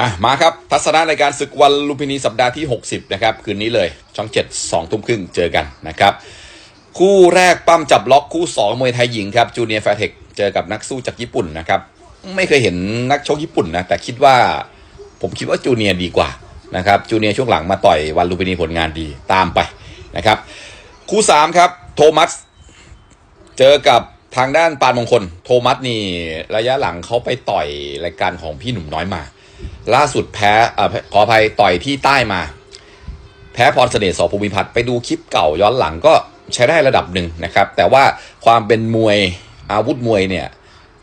อะมาครับ ทัศนะในการศึกวันลุมพินีสัปดาห์ที่ 60 นะครับ คืนนี้เลย ช่อง 7 2 ทุ่มครึ่งเจอกันนะครับ คู่แรกปั้มจับล็อกคู่ 2 มวยไทยหญิงครับจูเนียร์แฟร์เทคเจอกับนักสู้จากญี่ปุ่นนะครับ ไม่เคยเห็นนักชกญี่ปุ่นนะ แต่คิดว่าผมคิดว่าจูเนียร์ดีกว่านะครับจูเนียร์ช่วงหลังมาต่อยวันลุมพินีผลงานดีตามไปนะครับ คู่ 3 ครับโทมัสเจอกับทางด้านปานมงคล โทมัสนี่ระยะหลังเขาไปต่อยรายการของพี่หนุ่มน้อยมา ล่าสุดแพ้อขออภัยต่อยที่ใต้มา แพ้พรเสน่ห์สอภูมิพัฒน์ไปดูคลิปเก่าย้อนหลังก็ใช้ได้ระดับหนึ่งนะครับ แต่ว่าความเป็นมวยอาวุธมวยเนี่ย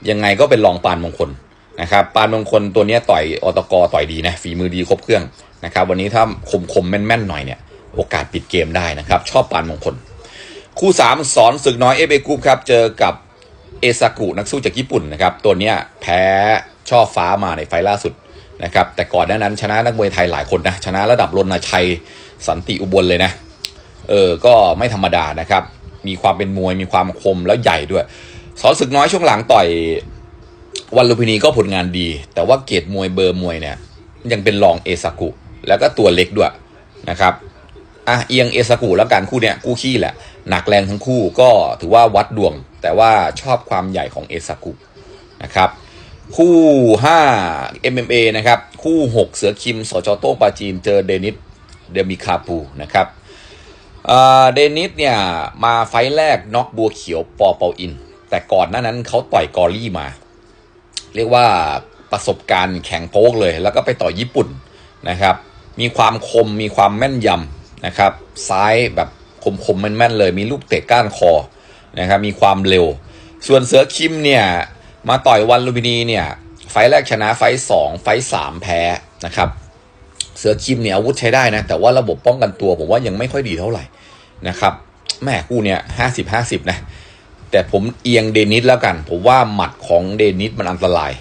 ยังไงก็เป็นรองปานมงคลนะครับปานมงคลตัวนี้ต่อยอตกต่อยดีนะฝีมือดีครบเครื่องนะครับวันนี้ถ้าคมคมๆแม่นๆหน่อยเนี่ยโอกาสปิดเกมได้นะครับ ชอบปานมงคล คู่ 3 สอนศึกน้อยเอเบกุปครับเจอกับเอซากุนักสู้จากญี่ปุ่นนะครับตัวนี้แพ้ช่อฟ้ามาในไฟล่าสุด นะครับแต่ก่อนหน้านั้นชนะนักมวยไทยหลายคนนะชนะระดับรณชัยสันติอุบลเลยนะเออก็ไม่ธรรมดานะครับ มีความเป็นมวยมีความคมแล้วใหญ่ด้วยสอนศึกน้อยช่วงหลังต่อยวันลุมพินีก็ผลงานดี แต่ว่าเกรดมวยเบอร์มวยเนี่ยยังเป็นรองเอซากุแล้วก็ตัวเล็กด้วยนะครับอะเอียงเอซากุแล้วกันคู่เนี้ยคู่ขี้แหละ หนักแรงทั้งคู่ก็ถือว่าวัดดวง แต่ว่าชอบความใหญ่ของเอซากุนะครับ คู่5 MMA นะครับ คู่6เสือคิมสจโต้งปาจีนเจอเดนิสเดมิคาปูนะครับเดนิสเนี่ยมาไฟแรกน็อกบัวเขียวปอเปาอิน แต่ก่อนหน้านั้นเขาต่อยกอรี่มา เรียกว่าประสบการณ์แข็งโป๊กเลย แล้วก็ไปต่อยญี่ปุ่นนะครับ มีความคมมีความแม่นยำนะครับ ซ้ายแบบคมคมๆแม่นๆเลย มีลูกเตะก้านคอนะครับ มีความเร็ว ส่วนเสือคิมเนี่ย มาต่อยวันลุมพินีเนี่ยไฟแรกชนะไฟสองไฟสามแพ้นะครับ เสือคิมเนี่ยอาวุธใช้ได้นะ แต่ว่าระบบป้องกันตัวผมว่ายังไม่ค่อยดีเท่าไหร่นะครับแม่คู่เนี่ยห้าสิบห้าสิบนะแต่ผมเอียงเดนิสแล้วกัน ผมว่าหมัดของเดนิสมันอันตราย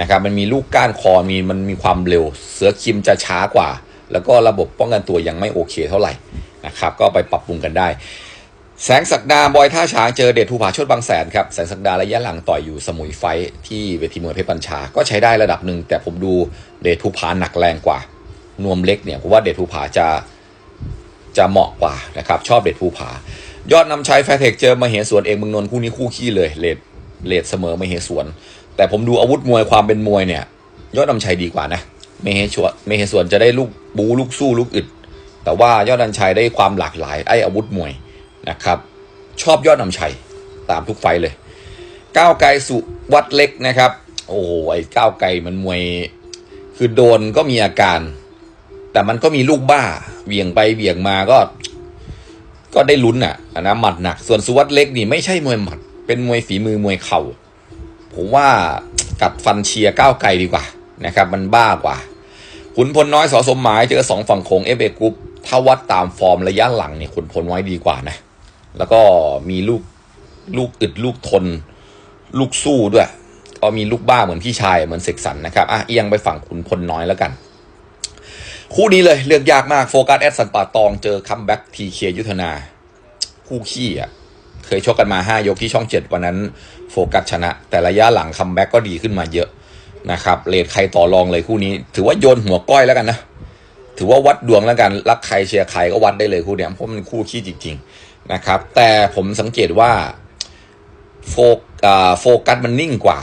นะครับมันมีลูกก้านคอมีมันมีความเร็ว เสือคิมจะช้ากว่า แล้วก็ระบบป้องกันตัวยังไม่โอเคเท่าไหร่นะครับ ก็ไปปรับปรุงกันได้ แสงศักดาบอยท่าช้างเจอเดชภูผาชดบางแสนครับแสงศักดาระยะหลังต่อยอยู่สมุยไฟที่เวทีมวยเพชรปัญชา ก็ใช้ได้ระดับหนึ่งแต่ผมดูเดชภูผาหนักแรงกว่า นวมเล็กเนี่ยผมว่าเดชภูผาจะจะเหมาะกว่านะครับชอบเดชภูผายอดนำชัยแฟร์เทคเจอมาเหสวนเอกมึงนนท์คู่นี้คู่ขี้เลยเลดเลดเสมอมาเหสวน แต่ผมดูอาวุธมวยความเป็นมวยเนี่ย ยอดนำชัยดีกว่านะเมเหสวนเมเหสวนจะได้ลูกบูลูกสู้ลูกอึดแต่ว่ายอดนำชัยได้ความหลากหลายไอ้อาวุธมวย นะครับ ชอบยอดนำชัยตามทุกไฟเลย ก้าวไกลสุวัดเล็กนะครับ โอ้โหไอ้ก้าวไกลมันมวย คือโดนก็มีอาการ แต่มันก็มีลูกบ้าเหวี่ยงไปเหวี่ยงมาก็ ก็ได้ลุ้นอะนะหมัดหนัก ส่วนสุวัสด์เล็กนี่ไม่ใช่มวยหมัด เป็นมวยฝีมือมวยเข่าผมว่ากัดฟันเชียร์ก้าวไกลดีกว่านะครับ มันบ้ากว่าขุนพลน้อยสอสมหมายเจอสองฝั่งโขงเอฟเอกรุ๊ปถ้าวัดตามฟอร์มระยะหลังเนี่ยขุนพลน้อยดีกว่านะ แล้วก็มีลูกลูกอึดลูกทน ลูกสู้ด้วยก็มีลูกบ้าเหมือนพี่ชายเหมือนเสกสรรนะครับอะเอียงไปฝั่งขุนพลน้อยแล้วกัน คู่นี้เลยเลือกยากมากโฟกัสแอดสันป่าตองเจอคัมแบ็กทีเคยุทธนา คู่ขี้อะเคยชกกันมา 5 ยกที่ช่อง 7 วันนั้น โฟกัสชนะ แต่ระยะหลังคัมแบ็กก็ดีขึ้นมาเยอะนะครับเลดใครต่อรองเลยคู่นี้ ถือว่าโยนหัวก้อยแล้วกันนะ ถือว่าวัดดวงแล้วกัน รักใครเชียร์ใครก็วัดได้เลยคู่เนี้ยเพราะมันคู่ขี้จริง ๆ นะครับ แต่ผมสังเกตว่าโฟโฟกัสมันนิ่งกว่า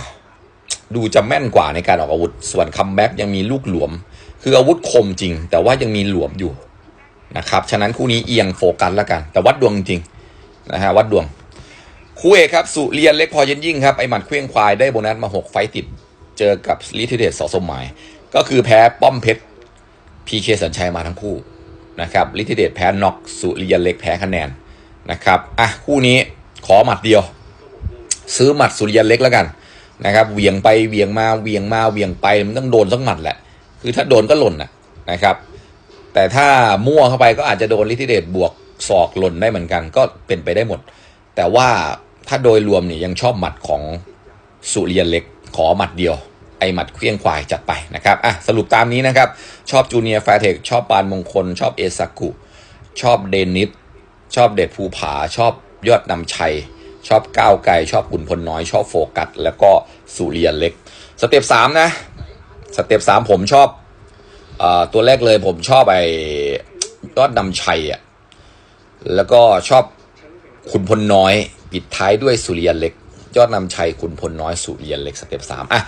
ดูจะแม่นกว่าในการออกอาวุธ ส่วนคัมแบ็กยังมีลูกหลวม คืออาวุธคมจริง แต่ว่ายังมีหลวมอยู่นะครับฉะนั้นคู่นี้เอียงโฟกัสแล้วกัน แต่วัดดวงจริงนะฮะวัดดวงคู่เอกครับ สุเรียนเล็กพอเย็นยิ่งครับ ไอหมัดเครื่องควายได้โบนัสมา 6 ไฟต์ติด เจอกับลิทิเดตสอสมหมาย ก็คือแพ้ป้อมเพชรพีเคสัญชัยมาทั้งคู่นะครับลิทิเดตแพ้น็อกสุเรียนเล็กแพ้คะแนน นะครับอะคู่นี้ขอหมัดเดียว ซื้อหมัดสุริยันเล็กแล้วกันนะครับเวียงไปเวียงมาเวียงมาเวียงไปมันต้องโดนสักหมัดแหละ คือถ้าโดนก็หล่นนะนะครับ แต่ถ้ามั่วเข้าไปก็อาจจะโดนลิทิเดตบวกศอกหล่นได้เหมือนกัน ก็เป็นไปได้หมด แต่ว่าถ้าโดยรวมเนี่ยยังชอบหมัดของสุริยันเล็ก ขอหมัดเดียวไอหมัดเคลี้ยงควายจัดไปนะครับอะสรุปตามนี้นะครับ ชอบจูเนียร์แฟร์เทคชอบปานมงคล ชอบเอซากุ ชอบเดนิส ชอบเดชภูผาชอบยอดนำชัย ชอบก้าวไกลชอบขุนพลน้อย ชอบโฟกัส แล้วก็สุริยันเล็ก สเต็ปสามนะ สเต็ปสามผมชอบอตัวแรกเลยผมชอบไอ้ยอดนำชัยอะแล้วก็ชอบขุนพลน้อย ปิดท้ายด้วยสุริยันเล็ก ยอดนำชัยขุนพลน้อยสุริยันเล็กสเต็ปสามอะ